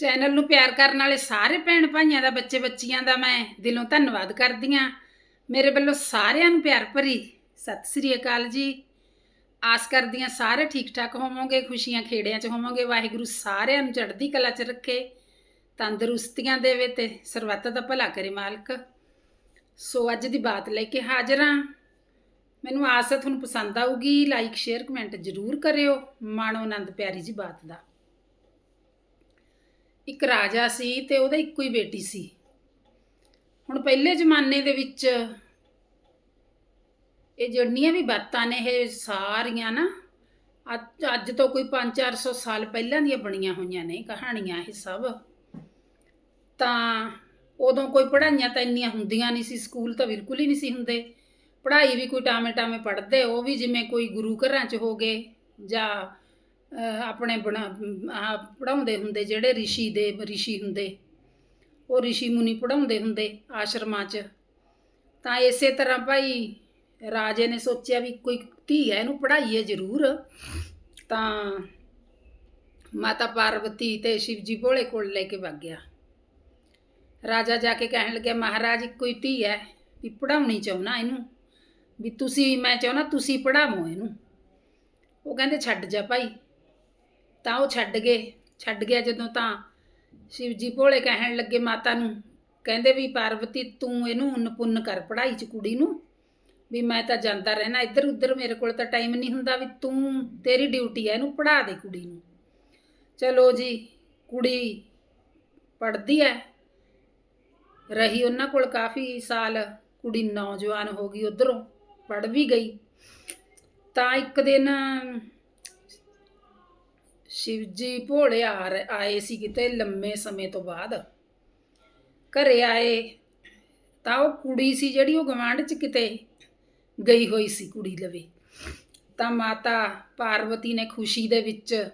Channel ਨੂੰ ਪਿਆਰ ਕਰਨ ਵਾਲੇ ਸਾਰੇ ਭੈਣ ਭਾਈਆਂ ਦਾ, ਬੱਚੇ ਬੱਚੀਆਂ ਦਾ ਮੈਂ ਦਿਲੋਂ ਧੰਨਵਾਦ ਕਰਦੀ ਹਾਂ। ਮੇਰੇ ਵੱਲੋਂ ਸਾਰਿਆਂ ਨੂੰ ਪਿਆਰ ਭਰੀ ਸਤਿ ਸ੍ਰੀ ਅਕਾਲ ਜੀ। ਆਸ ਕਰਦੀ ਹਾਂ ਸਾਰੇ ਠੀਕ ਠਾਕ ਹੋਵੋਗੇ, ਖੁਸ਼ੀਆਂ ਖੇੜਿਆਂ 'ਚ ਹੋਵੋਗੇ। ਵਾਹਿਗੁਰੂ ਸਾਰਿਆਂ ਨੂੰ ਚੜ੍ਹਦੀ ਕਲਾ 'ਚ ਰੱਖੇ, ਤੰਦਰੁਸਤੀਆਂ ਦੇਵੇ ਤੇ ਸਰਬੱਤ ਦਾ ਭਲਾ ਕਰੇ ਮਾਲਕ। ਸੋ ਅੱਜ ਦੀ ਬਾਤ ਲੈ ਕੇ ਹਾਜ਼ਰ ਹਾਂ। ਮੈਨੂੰ ਆਸ ਹੈ ਤੁਹਾਨੂੰ ਪਸੰਦ ਆਊਗੀ। ਲਾਈਕ, ਸ਼ੇਅਰ, ਕਮੈਂਟ ਜ਼ਰੂਰ ਕਰਿਓ। ਮਾਣੋ ਆਨੰਦ ਪਿਆਰੀ ਜੀ ਬਾਤ ਦਾ। ਇੱਕ ਰਾਜਾ ਸੀ ਤੇ ਉਹਦਾ ਇੱਕੋ ਹੀ ਬੇਟੀ ਸੀ। ਹੁਣ ਪਹਿਲੇ ਜ਼ਮਾਨੇ ਦੇ ਵਿੱਚ ਇਹ ਜਿਹੜੀਆਂ ਵੀ ਬਾਤਾਂ ਨੇ, ਇਹ ਸਾਰੀਆਂ ਨਾ ਅੱਜ ਅੱਜ ਤੋਂ ਕੋਈ 5-400 ਸਾਲ ਪਹਿਲਾਂ ਦੀਆਂ ਬਣੀਆਂ ਹੋਈਆਂ ਨੇ, ਕਹਾਣੀਆਂ ਇਹ ਸਭ। ਤਾਂ ਉਦੋਂ ਕੋਈ ਪੜ੍ਹਾਈਆਂ ਤਾਂ ਇੰਨੀਆਂ ਹੁੰਦੀਆਂ ਨਹੀਂ ਸੀ, ਸਕੂਲ ਤਾਂ ਬਿਲਕੁਲ ਹੀ ਨਹੀਂ ਸੀ ਹੁੰਦੇ। ਪੜ੍ਹਾਈ ਵੀ ਕੋਈ ਟਾਵੇਂ ਟਾਵੇਂ ਪੜ੍ਹਦੇ, ਉਹ ਵੀ ਜਿਵੇਂ ਕੋਈ ਗੁਰੂ ਘਰਾਂ 'ਚ ਹੋ ਗਏ ਜਾਂ ਆਪਣੇ ਬਣਾ ਆਹ ਪੜਾਉਂਦੇ ਹੁੰਦੇ, ਜਿਹੜੇ ਰਿਸ਼ੀ ਦੇ ਰਿਸ਼ੀ ਹੁੰਦੇ, ਉਹ ਰਿਸ਼ੀ ਮੁਨੀ ਪੜਾਉਂਦੇ ਹੁੰਦੇ ਆਸ਼ਰਮਾਂ 'ਚ। ਤਾਂ ਇਸੇ ਤਰ੍ਹਾਂ ਭਾਈ ਰਾਜੇ ਨੇ ਸੋਚਿਆ ਵੀ ਕੋਈ ਧੀ ਹੈ, ਇਹਨੂੰ ਪੜ੍ਹਾਈਏ ਜ਼ਰੂਰ। ਤਾਂ ਮਾਤਾ ਪਾਰਵਤੀ ਤੇ ਸ਼ਿਵਜੀ ਭੋਲੇ ਕੋਲ ਲੈ ਕੇ ਵਗ ਗਿਆ। ਰਾਜਾ ਜਾ ਕੇ ਕਹਿਣ ਲੱਗਿਆ, ਮਹਾਰਾਜ ਕੋਈ ਧੀ ਹੈ, ਵੀ ਪੜਾਉਣੀ ਚਾਹੁੰਨਾ ਇਹਨੂੰ, ਵੀ ਤੁਸੀਂ, ਮੈਂ ਚਾਹੁੰਦਾ ਤੁਸੀਂ ਪੜਾਵੋ ਇਹਨੂੰ। ਉਹ ਕਹਿੰਦੇ, ਛੱਡ ਜਾ ਭਾਈ ਤਾਂ ਉਹ ਛੱਡ ਗਏ। ਛੱਡ ਗਿਆ ਜਦੋਂ ਤਾਂ ਸ਼ਿਵ ਜੀ ਭੋਲੇ ਕਹਿਣ ਲੱਗੇ ਮਾਤਾ ਨੂੰ, ਕਹਿੰਦੇ ਵੀ ਪਾਰਵਤੀ ਤੂੰ ਇਹਨੂੰ ਨਪੁੰਨ ਕਰ ਪੜ੍ਹਾਈ ਚ ਕੁੜੀ ਨੂੰ। ਵੀ ਮੈਂ ਤਾਂ ਜਾਂਦਾ ਰਹਿਣਾ ਇੱਧਰ ਉੱਧਰ ਮੇਰੇ ਕੋਲ ਤਾਂ ਟਾਈਮ ਨਹੀਂ ਹੁੰਦਾ ਵੀ ਤੂੰ ਤੇਰੀ ਡਿਊਟੀ ਹੈ ਇਹਨੂੰ ਪੜ੍ਹਾ ਦੇ ਕੁੜੀ ਨੂੰ। ਚਲੋ ਜੀ, ਕੁੜੀ ਪੜ੍ਹਦੀ ਹੈ ਰਹੀ ਉਹਨਾਂ ਕੋਲ ਕਾਫੀ ਸਾਲ, ਕੁੜੀ ਨੌਜਵਾਨ ਹੋ ਗਈ ਉਧਰੋਂ, ਪੜ੍ਹ ਵੀ ਗਈ। ਤਾਂ ਇੱਕ ਦਿਨ ਸ਼ਿਵ ਜੀ ਭੋਲੇ ਆ ਰਹੇ- ਆਏ ਸੀ ਕਿਤੇ ਲੰਮੇ ਸਮੇਂ ਤੋਂ ਬਾਅਦ। ਘਰੇ ਆਏ ਤਾਂ ਉਹ ਕੁੜੀ ਸੀ ਜਿਹੜੀ ਉਹ ਗਵਾਂਢ ਚ ਕਿਤੇ ਗਈ ਹੋਈ ਸੀ ਕੁੜੀ ਲਵੇ। ਤਾਂ ਮਾਤਾ ਪਾਰਵਤੀ ਨੇ ਖੁਸ਼ੀ ਦੇ ਵਿੱਚ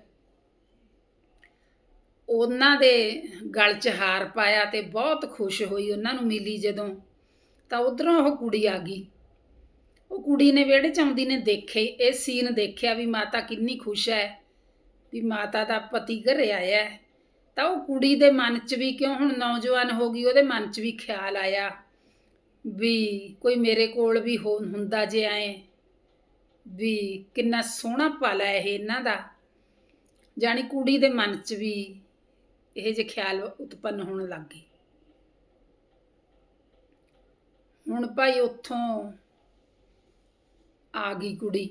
ਉਹਨਾਂ ਦੇ ਗਲ 'ਚ ਹਾਰ ਪਾਇਆ ਤੇ ਬਹੁਤ ਖੁਸ਼ ਹੋਈ ਉਹਨਾਂ ਨੂੰ ਮਿਲੀ ਜਦੋਂ। ਤਾਂ ਉਧਰੋਂ ਉਹ ਕੁੜੀ ਆ ਗਈ। ਉਹ ਕੁੜੀ ਨੇ ਵਿਹੜੇ 'ਚ ਆਉਂਦੀ ਨੇ ਦੇਖੇ, ਇਹ ਸੀਨ ਦੇਖਿਆ ਵੀ ਮਾਤਾ ਕਿੰਨੀ ਖੁਸ਼ ਹੈ। ਵੀ ਮਾਤਾ ਦਾ ਪਤੀ ਘਰੇ ਆਇਆ ਹੈ। ਤਾਂ ਉਹ ਕੁੜੀ ਦੇ ਮਨ 'ਚ ਵੀ ਕਿਉਂ ਹੁਣ ਨੌਜਵਾਨ ਹੋ ਗਈ, ਉਹਦੇ ਮਨ 'ਚ ਵੀ ਖਿਆਲ ਆਇਆ ਵੀ ਕੋਈ ਮੇਰੇ ਕੋਲ ਵੀ ਹੋ ਹੁੰਦਾ ਜੇ ਐਂ, ਵੀ ਕਿੰਨਾ ਸੋਹਣਾ ਪਲ ਹੈ ਇਹ ਇਹਨਾਂ ਦਾ ਜਾਣੀ ਕੁੜੀ ਦੇ ਮਨ 'ਚ ਵੀ ਇਹ ਜੇ ਖਿਆਲ ਉਤਪੰਨ ਹੋਣ ਲੱਗ ਗਏ ਹੁਣ ਭਾਈ ਉੱਥੋਂ ਆ ਗਈ ਕੁੜੀ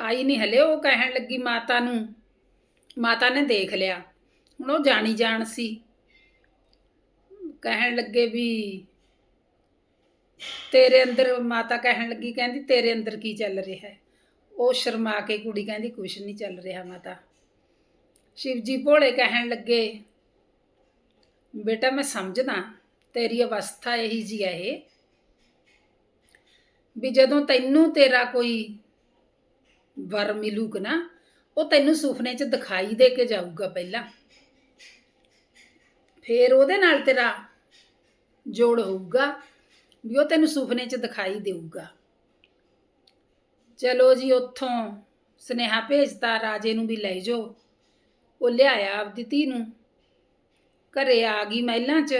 ਆਈ ਨਹੀਂ ਹਲੇ, ਉਹ ਕਹਿਣ ਲੱਗੀ ਮਾਤਾ ਨੂੰ। ਮਾਤਾ ਨੇ ਦੇਖ ਲਿਆ। ਹੁਣ ਉਹ ਜਾਣੀ ਜਾਣ ਸੀ। ਕਹਿਣ ਲੱਗੇ ਵੀ, ਤੇਰੇ ਅੰਦਰ, ਮਾਤਾ ਕਹਿਣ ਲੱਗੀ, ਕਹਿੰਦੀ ਤੇਰੇ ਅੰਦਰ ਕੀ ਚੱਲ ਰਿਹਾ ਹੈ? ਉਹ ਸ਼ਰਮਾ ਕੇ ਕੁੜੀ ਕਹਿੰਦੀ ਕੁਛ ਨਹੀਂ ਚੱਲ ਰਿਹਾ ਮਾਤਾ। ਸ਼ਿਵਜੀ ਭੋਲੇ ਕਹਿਣ ਲੱਗੇ, ਬੇਟਾ ਮੈਂ ਸਮਝਦਾ, ਤੇਰੀ ਅਵਸਥਾ ਇਹੀ ਜੀ ਹੈ ਇਹ, ਵੀ ਜਦੋਂ ਤੈਨੂੰ ਤੇਰਾ ਕੋਈ ਵਰ ਮਿਲੂਗਾ ਨਾ, ਉਹ ਤੈਨੂੰ ਸੁਪਨੇ 'ਚ ਦਿਖਾਈ ਦੇ ਕੇ ਜਾਊਗਾ ਪਹਿਲਾਂ। ਫੇਰ ਉਹਦੇ ਨਾਲ ਤੇਰਾ ਜੋੜ ਹੋਊਗਾ, ਵੀ ਉਹ ਤੈਨੂੰ ਸੁਪਨੇ 'ਚ ਦਿਖਾਈ ਦੇਊਗਾ। ਚਲੋ ਜੀ, ਉੱਥੋਂ ਸੁਨੇਹਾ ਭੇਜਤਾ, ਰਾਜੇ ਨੂੰ ਵੀ ਲੈ ਜਾਓ। ਉਹ ਲਿਆਇਆ ਆਪਦੀ ਧੀ ਨੂੰ। ਘਰੇ ਆ ਗਈ ਮਹਿਲਾਂ 'ਚ।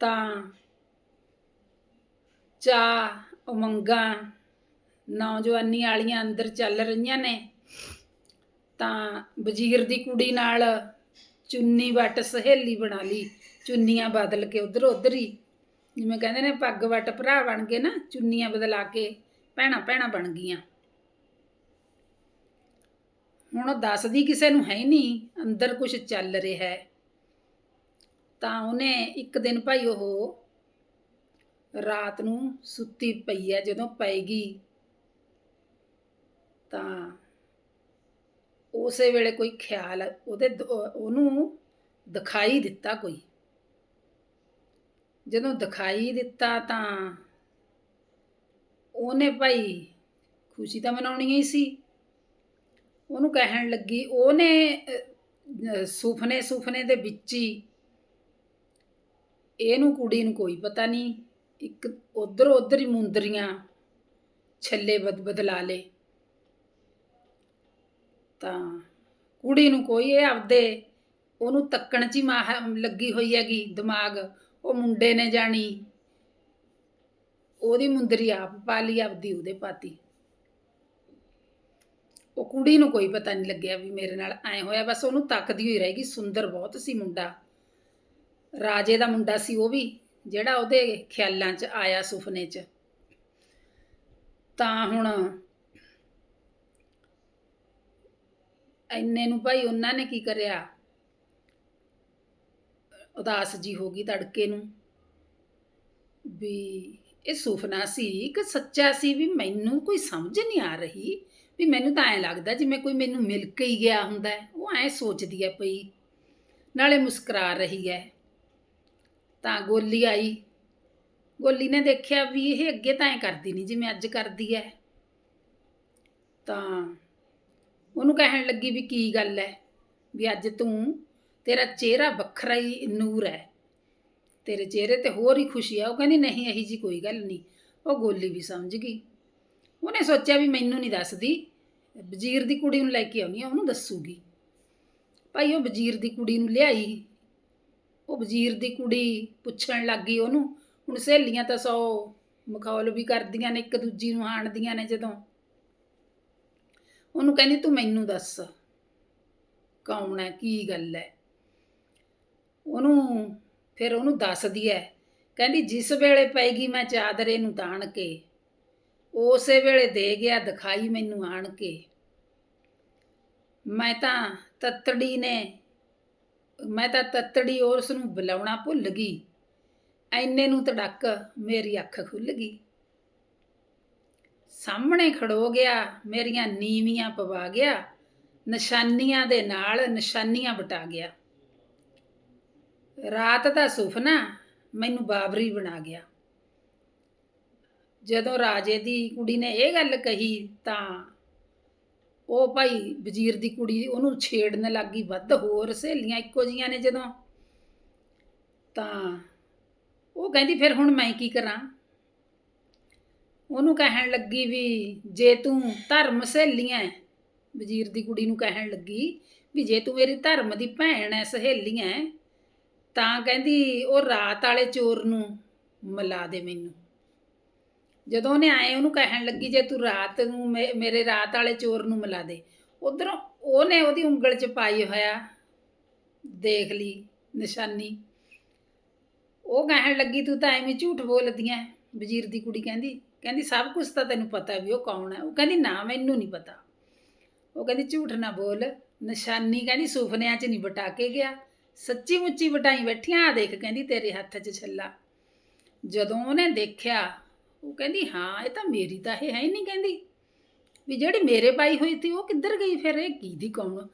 ਤਾਂ ਚਾਹ, ਉਮੰਗਾਂ ਨੌਜਵਾਨੀ ਵਾਲੀਆਂ ਅੰਦਰ ਚੱਲ ਰਹੀਆਂ ਨੇ, ਤਾਂ ਵਜ਼ੀਰ ਦੀ ਕੁੜੀ ਨਾਲ ਚੁੰਨੀ ਵੱਟ ਸਹੇਲੀ ਬਣਾ ਲਈ, ਚੁੰਨੀਆਂ ਬਦਲ ਕੇ ਉਧਰ ਉਧਰ ਹੀ। ਜਿਵੇਂ ਕਹਿੰਦੇ ਨੇ ਪੱਗ ਵੱਟ ਭਰਾ ਬਣ ਗਏ ਨਾ, ਚੁੰਨੀਆਂ ਬਦਲਾ ਕੇ ਭੈਣਾ ਭੈਣਾ ਬਣ ਗਈਆਂ। ਹੁਣ ਦੱਸਦੀ ਕਿਸੇ ਨੂੰ ਹੈ ਹੀ ਨਹੀਂ, ਅੰਦਰ ਕੁਝ ਚੱਲ ਰਿਹਾ ਹੈ। ਤਾਂ ਉਹਨੇ ਇੱਕ ਦਿਨ ਭਾਈ ਉਹ ਰਾਤ ਨੂੰ ਸੁੱਤੀ ਪਈ ਹੈ, ਜਦੋਂ ਪਏਗੀ ਤਾਂ ਉਸੇ ਵੇਲੇ ਕੋਈ ਖਿਆਲ ਉਹਦੇ ਦ- ਉਹਨੂੰ ਦਿਖਾਈ ਦਿੱਤਾ ਕੋਈ। ਜਦੋਂ ਦਿਖਾਈ ਦਿੱਤਾ ਤਾਂ ਉਹਨੇ ਭਾਈ ਖੁਸ਼ੀ ਤਾਂ ਮਨਾਉਣੀ ਹੀ ਸੀ। ਉਹਨੂੰ ਕਹਿਣ ਲੱਗੀ ਉਹਨੇ ਅਹ, ਅਹ, ਸੁਪਨੇ ਸੁਪਨੇ ਦੇ ਵਿੱਚ ਹੀ ਇਹਨੂੰ ਕੁੜੀ ਨੂੰ ਕੋਈ ਪਤਾ ਨਹੀਂ ਇੱਕ ਉਧਰ ਉਧਰ ਹੀ ਮੁੰਦਰੀਆਂ ਛੱਲੇ ਬਦ ਬਦਲਾ ਲੇ ਤਾਂ ਕੁੜੀ ਨੂੰ ਕੋਈ ਇਹ ਆਪਦੇ ਉਹਨੂੰ ਤੱਕਣ 'ਚ ਹੀ ਮਾਹ ਲੱਗੀ ਹੋਈ ਹੈਗੀ, ਦਿਮਾਗ। ਉਹ ਮੁੰਡੇ ਨੇ ਜਾਣੀ, ਉਹਦੀ ਮੁੰਦਰੀ ਆਪ ਪਾ ਲਈ ਆਪਦੀ ਉਹਦੇ ਪਾਤੀ। ਉਹ ਕੁੜੀ ਨੂੰ ਕੋਈ ਪਤਾ ਨਹੀਂ ਲੱਗਿਆ ਵੀ ਮੇਰੇ ਨਾਲ ਐ ਹੋਇਆ। ਬਸ ਉਹਨੂੰ ਤੱਕਦੀ ਹੋਈ ਰਹੇਗੀ ਸੁੰਦਰ ਬਹੁਤ ਸੀ ਮੁੰਡਾ। ਰਾਜੇ ਦਾ ਮੁੰਡਾ ਸੀ ਉਹ ਵੀ, ਜਿਹੜਾ ਉਹਦੇ ਖਿਆਲਾਂ 'ਚ ਆਇਆ ਸੁਪਨੇ 'ਚ। ਤਾਂ ਹੁਣ ਐਨੇ ਨੂੰ ਭਾਈ ਉਹਨਾਂ ਨੇ ਕੀ ਕਰਿਆ? ਉਦਾਸ ਜੀ ਹੋ ਗਈ ਤੜਕੇ ਨੂੰ ਵੀ ਇਹ ਸੁਪਨਾ ਸੀ ਕਿ ਸੱਚਾ ਸੀ ਵੀ ਮੈਨੂੰ ਕੋਈ ਸਮਝ ਨਹੀਂ ਆ ਰਹੀ। ਵੀ ਮੈਨੂੰ ਤਾਂ ਐਂ ਲੱਗਦਾ ਜਿਵੇਂ ਕੋਈ ਮੈਨੂੰ ਮਿਲ ਕੇ ਹੀ ਗਿਆ ਹੁੰਦਾ ਉਹ ਐਂ ਸੋਚਦੀ ਹੈ ਪਈ, ਨਾਲੇ ਮੁਸਕਰਾ ਰਹੀ ਹੈ। ਤਾਂ ਗੋਲੀ ਆਈ। ਗੋਲੀ ਨੇ ਦੇਖਿਆ ਵੀ ਇਹ ਅੱਗੇ ਤਾਂ ਐਂ ਕਰਦੀ ਨਹੀਂ ਜਿਵੇਂ ਅੱਜ ਕਰਦੀ ਹੈ। ਤਾਂ ਉਹਨੂੰ ਕਹਿਣ ਲੱਗੀ ਵੀ ਕੀ ਗੱਲ ਹੈ ਵੀ ਅੱਜ ਤੂੰ ਤੇਰਾ ਚਿਹਰਾ ਵੱਖਰਾ ਹੀ ਨੂਰ ਹੈ ਤੇਰੇ ਚਿਹਰੇ ਤੇ ਹੋਰ ਹੀ ਖੁਸ਼ੀ ਆ। ਉਹ ਕਹਿੰਦੀ, ਨਹੀਂ, ਇਹੀ ਜੀ ਕੋਈ ਗੱਲ ਨਹੀਂ। ਉਹ ਗੋਲੀ ਵੀ ਸਮਝ ਗਈ। ਉਹਨੇ ਸੋਚਿਆ ਵੀ ਮੈਨੂੰ ਨਹੀਂ ਦੱਸਦੀ। ਵਜ਼ੀਰ ਦੀ ਕੁੜੀ ਨੂੰ ਲੈ ਕੇ ਆਉਣੀ ਆ, ਉਹਨੂੰ ਦੱਸੂਗੀ। ਭਾਈ, ਉਹ ਵਜ਼ੀਰ ਦੀ ਕੁੜੀ ਨੂੰ ਲਿਆਈ। ਉਹ ਵਜ਼ੀਰ ਦੀ ਕੁੜੀ ਪੁੱਛਣ ਲੱਗ ਗਈ ਉਹਨੂੰ। ਹੁਣ ਸਹੇਲੀਆਂ ਤਾਂ ਸੌ ਮਖੌਲ ਵੀ ਕਰਦੀਆਂ ਨੇ, ਇੱਕ ਦੂਜੀ ਨੂੰ ਆਣਦੀਆਂ ਨੇ ਜਦੋਂ। ਉਹਨੂੰ ਕਹਿੰਦੀ, ਤੂੰ ਮੈਨੂੰ ਦੱਸ ਕੌਣ ਹੈ, ਕੀ ਗੱਲ ਹੈ? ਉਹਨੂੰ ਫਿਰ ਉਹਨੂੰ ਦੱਸਦੀ ਹੈ, ਕਹਿੰਦੀ, ਜਿਸ ਵੇਲੇ ਪੈਗੀ ਮੈਂ ਚਾਦਰੇ ਨੂੰ ਤਾਣ ਕੇ, ਉਸੇ ਵੇਲੇ ਦੇ ਗਿਆ, ਦਿਖਾਈ ਮੈਨੂੰ ਆਣ ਕੇ। ਮੈਂ ਤਾਂ ਤੱਤੜੀ ਨੇ, ਮੈਂ ਤਾਂ ਤੱਤੜੀ ਉਸ ਨੂੰ ਬੁਲਾਉਣਾ ਭੁੱਲ ਗਈ। ਐਨੇ ਨੂੰ ਤੜੱਕ ਮੇਰੀ ਅੱਖ ਖੁੱਲ ਗਈ। ਸਾਹਮਣੇ ਖੜੋ ਗਿਆ, ਮੇਰੀਆਂ ਨੀਵੀਆਂ ਪਵਾ ਗਿਆ, ਨਿਸ਼ਾਨੀਆਂ ਦੇ ਨਾਲ ਨਿਸ਼ਾਨੀਆਂ ਵਟਾ ਗਿਆ। ਰਾਤ ਦਾ ਸੁਪਨਾ ਮੈਨੂੰ ਬਾਬਰੀ ਬਣਾ ਗਿਆ। ਜਦੋਂ ਰਾਜੇ ਦੀ ਕੁੜੀ ਨੇ ਇਹ ਗੱਲ ਕਹੀ ਤਾਂ ਉਹ ਭਾਈ ਵਜ਼ੀਰ ਦੀ ਕੁੜੀ ਉਹਨੂੰ ਛੇੜਨ ਲੱਗੀ, ਵੱਧ ਹੋਰ ਸਹੇਲੀਆਂ ਇੱਕੋ ਜੀਆਂ ਨੇ ਜਦੋਂ। ਤਾਂ ਉਹ ਕਹਿੰਦੀ, ਫਿਰ ਹੁਣ ਮੈਂ ਕੀ ਕਰਾਂ? ਉਹਨੂੰ ਕਹਿਣ ਲੱਗੀ ਵੀ ਜੇ ਤੂੰ ਧਰਮ ਸਹੇਲੀਆਂ ਹੈ, ਵਜ਼ੀਰ ਦੀ ਕੁੜੀ ਨੂੰ ਕਹਿਣ ਲੱਗੀ ਵੀ ਜੇ ਤੂੰ ਮੇਰੀ ਧਰਮ ਦੀ ਭੈਣ ਹੈ ਸਹੇਲੀਆਂ ਹੈ, ਤਾਂ ਕਹਿੰਦੀ ਉਹ ਰਾਤ ਵਾਲੇ ਚੋਰ ਨੂੰ ਮਿਲਾ ਦੇ ਮੈਨੂੰ। ਜਦੋਂ ਉਹਨੇ ਆਏ ਉਹਨੂੰ ਕਹਿਣ ਲੱਗੀ ਜੇ ਤੂੰ ਰਾਤ ਨੂੰ ਮੇ- ਮੇਰੇ ਰਾਤ ਵਾਲੇ ਚੋਰ ਨੂੰ ਮਿਲਾ ਦੇ। ਉਧਰੋਂ ਉਹਨੇ ਉਹਦੀ ਉਂਗਲ 'ਚ ਪਾਈ ਹੋਇਆ ਦੇਖ ਲਈ ਨਿਸ਼ਾਨੀ। ਉਹ ਕਹਿਣ ਲੱਗੀ ਤੂੰ ਤਾਂ ਐਵੇਂ ਝੂਠ ਬੋਲਦੀ ਐ ਵਜ਼ੀਰ ਦੀ ਕੁੜੀ ਕਹਿੰਦੀ ਕਹਿੰਦੀ, ਸਭ ਕੁਝ ਤਾਂ ਤੈਨੂੰ ਪਤਾ ਵੀ ਉਹ ਕੌਣ ਹੈ। ਉਹ ਕਹਿੰਦੀ, ਨਾ, ਮੈਨੂੰ ਨਹੀਂ ਪਤਾ। ਉਹ ਕਹਿੰਦੀ, ਝੂਠ ਨਾ ਬੋਲ। ਨਿਸ਼ਾਨੀ ਕਹਿੰਦੀ, ਸੁਪਨਿਆਂ 'ਚ ਨਹੀਂ ਬਟਾ ਕੇ ਗਿਆ। ਸੱਚੀ ਮੁੱਚੀ ਵਟਾਈ ਬੈਠੀਆਂ ਆ ਦੇਖ ਕਹਿੰਦੀ, ਤੇਰੇ ਹੱਥ 'ਚ ਛੱਲਾ। ਜਦੋਂ ਉਹਨੇ ਦੇਖਿਆ, ਉਹ ਕਹਿੰਦੀ, ਹਾਂ, ਇਹ ਤਾਂ ਮੇਰੀ ਤਾਂ ਇਹ ਹੈ ਹੀ ਨਹੀਂ ਕਹਿੰਦੀ। ਵੀ ਜਿਹੜੀ ਮੇਰੇ ਪਾਈ ਹੋਈ ਸੀ, ਉਹ ਕਿੱਧਰ ਗਈ ਫਿਰ? ਇਹ ਕੀ ਦੀ ਕੌਣ?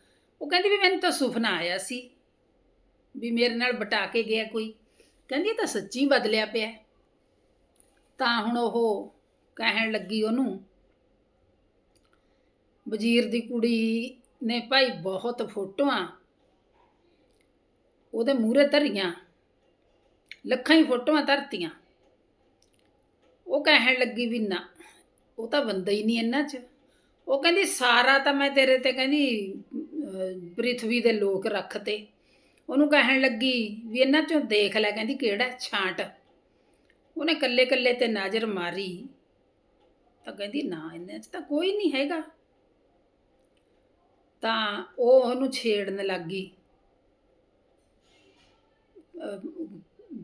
ਉਹ ਕਹਿੰਦੀ ਵੀ ਮੈਨੂੰ ਤਾਂ ਸੁਪਨਾ ਆਇਆ ਸੀ ਵੀ ਮੇਰੇ ਨਾਲ ਬਟਾ ਕੇ ਗਿਆ ਕੋਈ। ਕਹਿੰਦੀ, ਇਹ ਤਾਂ ਸੱਚੀ ਬਦਲਿਆ ਪਿਆ। ਤਾਂ ਹੁਣ ਉਹ ਕਹਿਣ ਲੱਗੀ ਉਹਨੂੰ ਵਜ਼ੀਰ ਦੀ ਕੁੜੀ ਨੇ ਭਾਈ ਬਹੁਤ ਫੋਟੋਆਂ ਉਹਦੇ ਮੂਹਰੇ ਧਰੀਆਂ ਲੱਖਾਂ ਹੀ ਫੋਟੋਆਂ ਧਰਤੀਆਂ। ਉਹ ਕਹਿਣ ਲੱਗੀ ਵੀ ਨਾ ਉਹ ਤਾਂ ਬੰਦਾ ਹੀ ਨਹੀਂ ਇਹਨਾਂ 'ਚ। ਉਹ ਕਹਿੰਦੀ ਸਾਰਾ ਤਾਂ ਮੈਂ ਤੇਰੇ ਤੇ ਕਹਿੰਦੀ ਅਹ, ਪ੍ਰਿਥਵੀ ਦੇ ਲੋਕ ਰੱਖਤੇ। ਉਹਨੂੰ ਕਹਿਣ ਲੱਗੀ ਵੀ ਇਹਨਾਂ 'ਚੋਂ ਦੇਖ ਲੈ ਕਹਿੰਦੀ ਕਿਹੜਾ ਛਾਂਟ। ਉਹਨੇ ਕੱਲੇ ਕੱਲੇ ਤੇ ਨਜ਼ਰ ਮਾਰੀ। ਤਾਂ ਕਹਿੰਦੀ, ਨਾ ਇਹਨਾਂ 'ਚ ਤਾਂ ਕੋਈ ਨਹੀਂ ਹੈਗਾ। ਤਾਂ ਉਹ ਉਹਨੂੰ ਛੇੜਨ ਲੱਗ ਗਈ।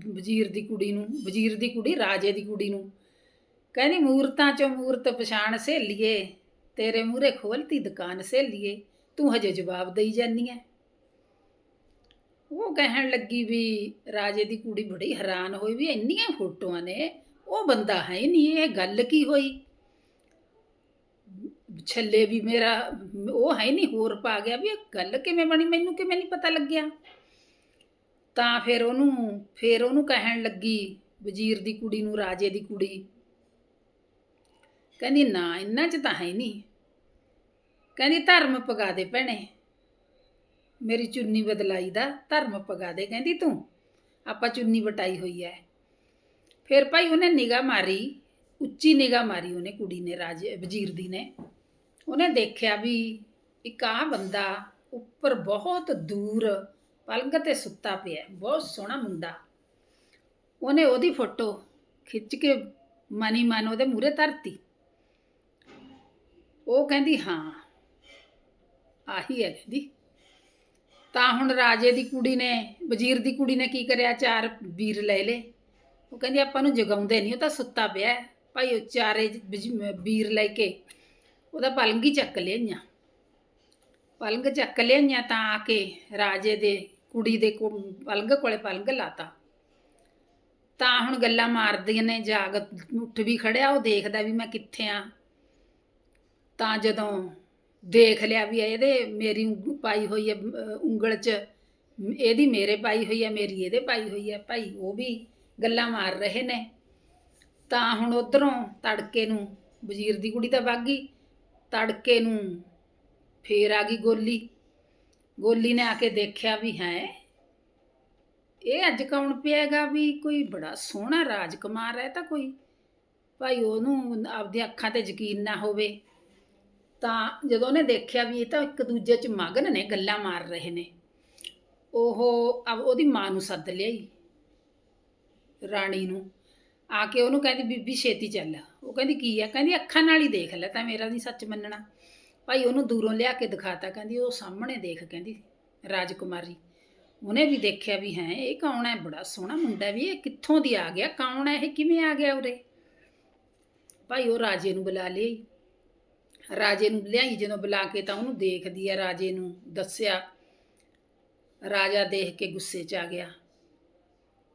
ਵਜ਼ੀਰ ਦੀ ਕੁੜੀ ਨੂੰ, ਵਜ਼ੀਰ ਦੀ ਕੁੜੀ, ਰਾਜੇ ਦੀ ਕੁੜੀ ਨੂੰ। ਕਹਿੰਦੀ, ਮੂਰਤਾਂ ਚੋਂ ਮੂਰਤ ਪਛਾਣ ਸਹੇਲੀਏ, ਤੇਰੇ ਮੂਹਰੇ ਖੋਲਤੀ ਦੁਕਾਨ ਸਹੇਲੀਏ, ਤੂੰ ਹਜੇ ਜਵਾਬ ਦੇਈ ਜਾਨੀ ਐ। ਉਹ ਕਹਿਣ ਲੱਗੀ ਵੀ ਰਾਜੇ ਦੀ ਕੁੜੀ ਬੜੀ ਹੈਰਾਨ ਹੋਈ ਵੀ ਇੰਨੀਆਂ ਫੋਟੋਆਂ ਨੇ, ਉਹ ਬੰਦਾ ਹੈ ਹੀ ਨਹੀਂ, ਇਹ ਗੱਲ ਕੀ ਹੋਈ? ਛੱਲੇ ਵੀ ਮੇਰਾ, ਉਹ ਹੈ ਨਹੀਂ, ਹੋਰ ਪਾ ਗਿਆ ਵੀ ਇਹ ਗੱਲ ਕਿਵੇਂ ਬਣੀ, ਮੈਨੂੰ ਕਿਵੇਂ ਨਹੀਂ ਪਤਾ ਲੱਗਿਆ। ਤਾਂ ਫਿਰ ਉਹਨੂੰ ਫਿਰ ਉਹਨੂੰ ਕਹਿਣ ਲੱਗੀ ਵਜ਼ੀਰ ਦੀ ਕੁੜੀ ਨੂੰ, ਰਾਜੇ ਦੀ ਕੁੜੀ। ਕਹਿੰਦੀ, ਨਾ, ਇੰਨਾ ਚ ਤਾਂ ਹੈ ਨਹੀਂ। ਕਹਿੰਦੀ, ਧਰਮ ਪਗਾ ਦੇ ਭੈਣੇ। ਮੇਰੀ ਚੁੰਨੀ ਬਦਲਾਈ ਦਾ, ਧਰਮ ਪਗਾ ਦੇ, ਕਹਿੰਦੀ ਤੂੰ। ਆਪਾਂ ਚੁੰਨੀ ਵਟਾਈ ਹੋਈ ਐ। ਫਿਰ ਭਾਈ ਉਹਨੇ ਨਿਗਾਹ ਮਾਰੀ, ਉੱਚੀ ਨਿਗਾਹ ਮਾਰੀ ਉਹਨੇ ਕੁੜੀ ਨੇ, ਰਾਜੇ, ਵਜ਼ੀਰ ਦੀ ਨੇ। ਉਹਨੇ ਦੇਖਿਆ ਵੀ ਇੱਕ ਆ ਬੰਦਾ ਉੱਪਰ ਬਹੁਤ ਦੂਰ ਪਲੰਗ ਤੇ ਸੁੱਤਾ ਪਿਆ, ਬਹੁਤ ਸੋਹਣਾ ਮੁੰਡਾ। ਉਹਨੇ ਉਹਦੀ ਫੋਟੋ ਖਿੱਚ ਕੇ ਮਨੀ ਮਨ ਉਹਦੇ ਮੂਹਰੇ ਧਰਤੀ। ਉਹ ਕਹਿੰਦੀ, ਹਾਂ, ਆਹੀ ਹੈ ਕਹਿੰਦੀ ਤਾਂ ਹੁਣ ਰਾਜੇ ਦੀ ਕੁੜੀ ਨੇ, ਵਜ਼ੀਰ ਦੀ ਕੁੜੀ ਨੇ ਕੀ ਕਰਿਆ? ਚਾਰ ਵੀਰ ਲੈ ਲੇ ਉਹ ਕਹਿੰਦੀ, ਆਪਾਂ ਨੂੰ ਜਗਾਉਂਦੇ ਨਹੀਂ, ਉਹ ਤਾਂ ਸੁੱਤਾ ਪਿਆ ਭਾਈ, ਉਹ ਚਾਰੇ ਵੀਰ ਲੈ ਕੇ ਉਹਦਾ ਪਲੰਗ ਹੀ ਚੱਕ ਲਿਆਈਆਂ। ਪਲੰਗ ਚੱਕ ਲਿਆਈਆਂ ਤਾਂ ਆ ਕੇ ਰਾਜੇ ਦੇ, ਕੁੜੀ ਦੇ ਕੋ- ਪਲੰਗ ਕੋਲੇ ਪਲੰਗ ਲਾਤਾ। ਤਾਂ ਹੁਣ ਗੱਲਾਂ ਮਾਰਦੀਆਂ ਨੇ, ਜਾਗ ਉੱਠ ਵੀ ਖੜਿਆ, ਉਹ ਦੇਖਦਾ ਵੀ ਮੈਂ ਕਿੱਥੇ ਆ। ਤਾਂ ਜਦੋਂ ਦੇਖ ਲਿਆ ਵੀ ਇਹਦੇ ਮੇਰੀ ਉਂਗ- ਪਾਈ ਹੋਈ ਹੈ ਉਂਗਲ 'ਚ, ਇਹਦੀ ਮੇਰੇ ਪਾਈ ਹੋਈ ਹੈ, ਮੇਰੀ ਇਹਦੇ ਪਾਈ ਹੋਈ ਹੈ। ਭਾਈ ਉਹ ਵੀ ਗੱਲਾਂ ਮਾਰ ਰਹੇ ਨੇ। ਤਾਂ ਹੁਣ ਉਧਰੋਂ ਤੜਕੇ ਨੂੰ ਵਜ਼ੀਰ ਦੀ ਕੁੜੀ ਤਾਂ ਵਗ ਗਈ। ਤੜਕੇ ਨੂੰ ਫੇਰ ਆ ਗਈ ਗੋਲੀ। ਗੋਲੀ ਨੇ ਆ ਕੇ ਦੇਖਿਆ ਵੀ ਹੈ, ਇਹ ਅੱਜ ਕੌਣ ਪਿਆਗਾ ਵੀ ਕੋਈ ਬੜਾ ਸੋਹਣਾ ਰਾਜਕੁਮਾਰ ਹੈ ਤਾਂ ਕੋਈ। ਭਾਈ ਉਹਨੂੰ ਆਪਦੀਆਂ ਅੱਖਾਂ ਤੇ ਯਕੀਨ ਨਾ ਹੋਵੇ। ਤਾਂ ਜਦੋਂ ਉਹਨੇ ਦੇਖਿਆ ਵੀ ਇਹ ਤਾਂ ਇੱਕ ਦੂਜੇ 'ਚ ਮਗਨ ਨੇ, ਗੱਲਾਂ ਮਾਰ ਰਹੇ ਨੇ। ਉਹ, ਉਹਦੀ ਮਾਂ ਨੂੰ ਸੱਦ ਲਿਆਈ ਰਾਣੀ ਨੂੰ। ਆ ਕੇ ਉਹਨੂੰ ਕਹਿੰਦੀ, ਬੀਬੀ ਛੇਤੀ ਚੱਲ। ਉਹ ਕਹਿੰਦੀ, ਕੀ ਆ? ਕਹਿੰਦੀ, ਅੱਖਾਂ ਨਾਲ ਹੀ ਦੇਖ ਲੈ, ਤਾਂ ਮੇਰਾ ਨਹੀਂ ਸੱਚ ਮੰਨਣਾ। ਭਾਈ ਉਹਨੂੰ ਦੂਰੋਂ ਲਿਆ ਕੇ ਦਿਖਾਤਾ, ਕਹਿੰਦੀ, ਉਹ ਸਾਹਮਣੇ ਦੇਖ, ਕਹਿੰਦੀ, ਰਾਜਕੁਮਾਰੀ। ਉਹਨੇ ਵੀ ਦੇਖਿਆ ਵੀ ਹੈ, ਇਹ ਕੌਣ ਹੈ? ਬੜਾ ਸੋਹਣਾ ਮੁੰਡਾ ਵੀ, ਇਹ ਕਿੱਥੋਂ ਦੀ ਆ ਗਿਆ? ਕੌਣ ਹੈ? ਇਹ ਕਿਵੇਂ ਆ ਗਿਆ ਉਰੇ? ਭਾਈ ਉਹ ਰਾਜੇ ਨੂੰ ਬੁਲਾ ਲਈ ਰਾਜੇ ਨੂੰ ਲਿਆਈ, ਜਦੋਂ ਬੁਲਾ ਕੇ ਤਾਂ ਉਹਨੂੰ ਦੇਖਦੀ ਆ ਰਾਜੇ ਨੂੰ, ਦੱਸਿਆ। ਰਾਜਾ ਦੇਖ ਕੇ ਗੁੱਸੇ 'ਚ ਆ ਗਿਆ।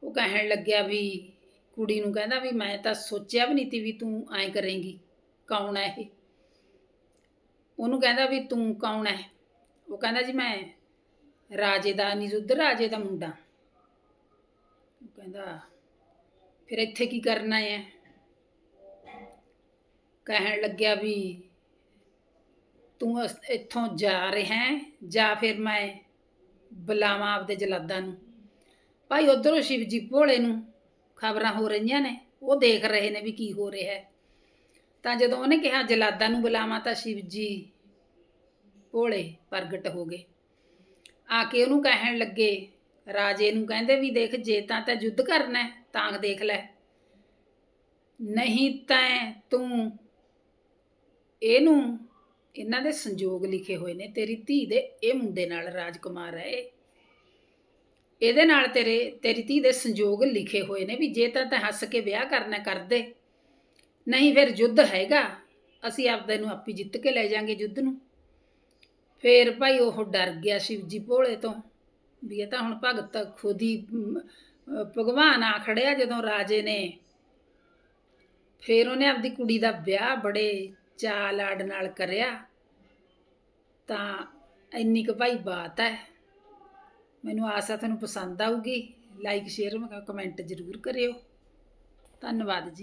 ਉਹ ਕਹਿਣ ਲੱਗਿਆ ਵੀ ਕੁੜੀ ਨੂੰ ਕਹਿੰਦਾ ਵੀ ਮੈਂ ਤਾਂ ਸੋਚਿਆ ਵੀ ਨਹੀਂ ਤੀ ਵੀ ਤੂੰ ਐਂ ਕਰੇਂਗੀ, ਕੌਣ ਹੈ ਇਹ? ਉਹਨੂੰ ਕਹਿੰਦਾ ਵੀ ਤੂੰ ਕੌਣ ਹੈ ਉਹ ਕਹਿੰਦਾ ਜੀ ਮੈਂ ਰਾਜੇ ਦਾ ਨਿਰੁੱਧ ਰਾਜੇ ਦਾ ਮੁੰਡਾ। ਉਹ ਕਹਿੰਦਾ, ਫਿਰ ਇੱਥੇ ਕੀ ਕਰਨਾ ਹੈ ਕਹਿਣ ਲੱਗਿਆ ਵੀ ਤੂੰ ਅਸ- ਇੱਥੋਂ ਜਾ ਰਿਹਾ ਜਾਂ ਫਿਰ ਮੈਂ ਬੁਲਾਵਾਂ ਆਪਦੇ ਜਲਾਦਾਂ ਨੂੰ। ਭਾਈ ਉਧਰੋਂ ਸ਼ਿਵਜੀ ਭੋਲੇ ਨੂੰ ਖਬਰਾਂ ਹੋ ਰਹੀਆਂ ਨੇ ਉਹ ਦੇਖ ਰਹੇ ਨੇ ਵੀ ਕੀ ਹੋ ਰਿਹਾ ਹੈ। ਤਾਂ ਜਦੋਂ ਉਹਨੇ ਕਿਹਾ ਜਲਾਦਾਂ ਨੂੰ ਬੁਲਾਵਾਂ ਤਾਂ ਸ਼ਿਵਜੀ ਭੋਲੇ ਪ੍ਰਗਟ ਹੋ ਗਏ। ਆ ਕੇ ਉਹਨੂੰ ਕਹਿਣ ਲੱਗੇ ਰਾਜੇ ਨੂੰ ਕਹਿੰਦੇ ਵੀ ਦੇਖ ਜੇ ਤਾਂ ਤਾਂ ਯੁੱਧ ਕਰਨਾ ਹੈ, ਤਾਂ ਦੇਖ ਲੈ। ਨਹੀਂ ਤਾਂ ਤੂੰ ਇਹਨੂੰ ਇਹਨਾਂ ਦੇ ਸੰਜੋਗ ਲਿਖੇ ਹੋਏ ਨੇ ਤੇਰੀ ਧੀ ਦੇ ਇਹ ਮੁੰਡੇ ਨਾਲ ਰਾਜਕੁਮਾਰ ਹੈ ਇਹ। ਇਹਦੇ ਨਾਲ ਤੇਰੇ, ਤੇਰੀ ਧੀ ਦੇ ਸੰਯੋਗ ਲਿਖੇ ਹੋਏ ਨੇ ਵੀ ਜੇ ਤਾਂ ਤੈਂ ਹੱਸ ਕੇ ਵਿਆਹ ਕਰਨਾ ਕਰਦੇ ਨਹੀਂ ਫਿਰ ਯੁੱਧ ਹੈਗਾ, ਅਸੀਂ ਆਪਦੇ ਨੂੰ ਆਪੀ ਜਿੱਤ ਕੇ ਲੈ ਜਾਾਂਗੇ ਯੁੱਧ ਨੂੰ। ਫੇਰ ਭਾਈ ਉਹ ਡਰ ਗਿਆ ਸ਼ਿਵਜੀ ਭੋਲੇ ਤੋਂ ਵੀ ਇਹ ਤਾਂ ਹੁਣ ਭਗਤ ਖੁਦ ਹੀ ਭਗਵਾਨ ਆ ਖੜਿਆ ਜਦੋਂ ਰਾਜੇ ਨੇ। ਫੇਰ ਉਹਨੇ ਆਪਦੀ ਕੁੜੀ ਦਾ ਵਿਆਹ ਬੜੇ ਚਾਅ ਲਾਡ ਨਾਲ ਕਰਿਆ, ਤਾਂ ਇੰਨੀ ਕੁ ਭਾਈ ਬਾਤ ਹੈ। ਮੈਨੂੰ ਆਸ ਹੈ ਤੁਹਾਨੂੰ ਪਸੰਦ ਆਊਗੀ। ਲਾਈਕ ਸ਼ੇਅਰ ਕਮੈਂਟ ਜ਼ਰੂਰ ਕਰਿਓ। ਧੰਨਵਾਦ ਜੀ।